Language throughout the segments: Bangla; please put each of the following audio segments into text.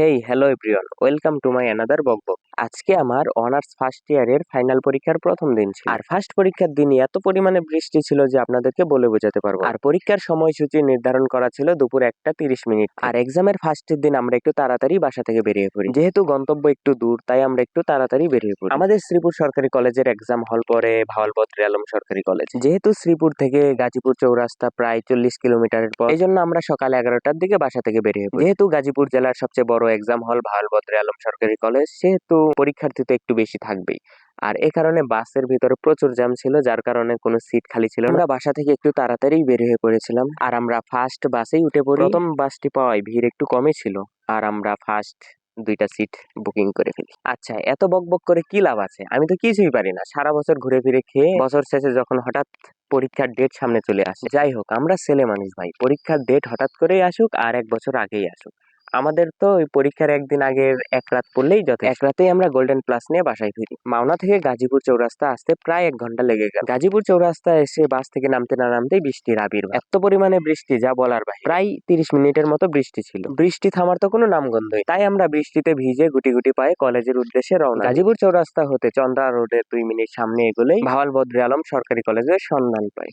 Hey, hello everyone. Welcome to my another BokBok. আজকে আমার অনার্স ফার্স্ট ইয়ারের ফাইনাল পরীক্ষার প্রথম দিন ছিল আর ফার্স্ট পরীক্ষার দিনই এত পরিমাণে বৃষ্টি ছিল যে আপনাদেরকে বলে বোঝাতে পারবো আর পরীক্ষার সময়সূচি নির্ধারণ করা ছিল দুপুর একটা তিরিশ মিনিট আর এক্সামের ফার্স্টের দিন আমরা একটু তাড়াতাড়ি বাসা থেকে বেরিয়ে পড়ি যেহেতু গন্তব্য একটু দূর তাই আমরা একটু তাড়াতাড়ি বেরিয়ে পড়ি আমাদের শ্রীপুর সরকারি কলেজের এক্সাম হল পরে ভাওয়ালপথ আলম সরকারি কলেজ যেহেতু শ্রীপুর থেকে গাজীপুর চৌরাস্তা প্রায় চল্লিশ কিলোমিটারের পর এই জন্য আমরা সকাল এগারোটার দিকে বাসা থেকে বেরিয়ে পড়ি যেহেতু গাজীপুর জেলার সবচেয়ে বড় এক্সাম হল ভাওয়ালপথ আলম সরকারি কলেজ সেহেতু পরীক্ষার্থী তো একটু বেশি থাকবেই আর এ কারণে বাসের ভিতরে প্রচুর জ্যাম ছিল যার কারণে কোনো সিট খালি ছিল আমরা বাসা থেকে একটু তাড়াতাড়ি বের হয়ে পড়েছিলাম আর আমরা ফার্স্ট বাসেই উঠে পড়ি প্রথম বাসটি পাওয়ায় ভিড় একটু কমই ছিল আর আমরা ফার্স্ট দুইটা সিট বুকিং করে ফেলি আচ্ছা এত বকবক করে কি লাভ আছে আমি তো কিছুই পারি না সারা বছর ঘুরে ফিরে খেয়ে বছর শেষে যখন হঠাৎ পরীক্ষার ডেট সামনে চলে আসে যাই হোক আমরা ছেলে মানুষ ভাই পরীক্ষার ডেট হঠাৎ করেই আসুক আর এক বছর আগেই আসুক আমাদের তো ওই পরীক্ষার একদিন আগের এক রাত পড়লেই যত এক রাতেই আমরা গোল্ডেন প্লাস নিয়ে বাসায় ফিরি মাওনা থেকে গাজীপুর চৌরাস্তা আসতে প্রায় এক ঘন্টা লেগে গেল গাজীপুর চৌরাস্তা এসে বাস থেকে নামতে না নামতেই বৃষ্টির আবির এত পরিমাণে বৃষ্টি যা বলার ভাই প্রায় তিরিশ মিনিটের মতো বৃষ্টি ছিল বৃষ্টি থামার তো কোনো নামগন্ধই তাই আমরা বৃষ্টিতে ভিজে গুটি গুটি পায়ে কলেজের উদ্দেশ্যে রওনা গাজীপুর চৌরাস্তা হতে চন্দ্রা রোডের দুই মিনিট সামনে এগুলোই ভাওয়াল বদরে আলম সরকারি কলেজের সন্ধান পাই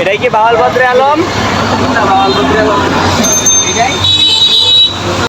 এটাই কি ভাওয়াল বদরে আলম বদরে